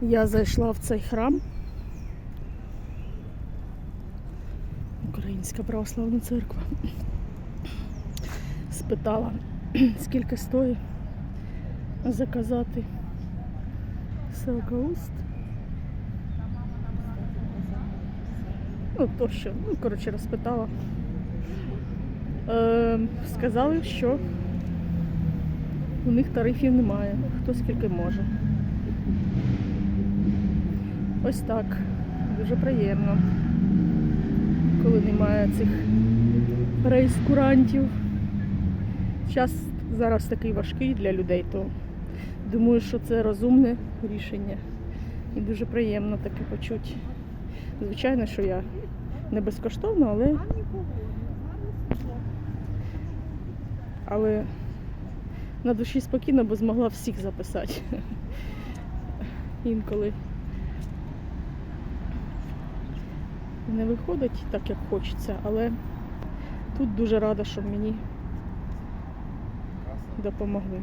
Я зайшла в цей храм. Українська православна церква. Спитала, скільки стоїть заказати селкауст. Ну, то що, ну, коротше, розпитала. Е, сказали, що у них тарифів немає. Хто скільки може. Ось так. Дуже приємно. Коли немає цих прейскурантів. Час зараз такий важкий для людей, то думаю, що це розумне рішення. І дуже приємно таке почути. Звичайно, що я не безкоштовно, але, але на душі спокійно, бо змогла всіх записати. Інколи не виходить так, як хочеться, але тут дуже рада, що мені допомогли.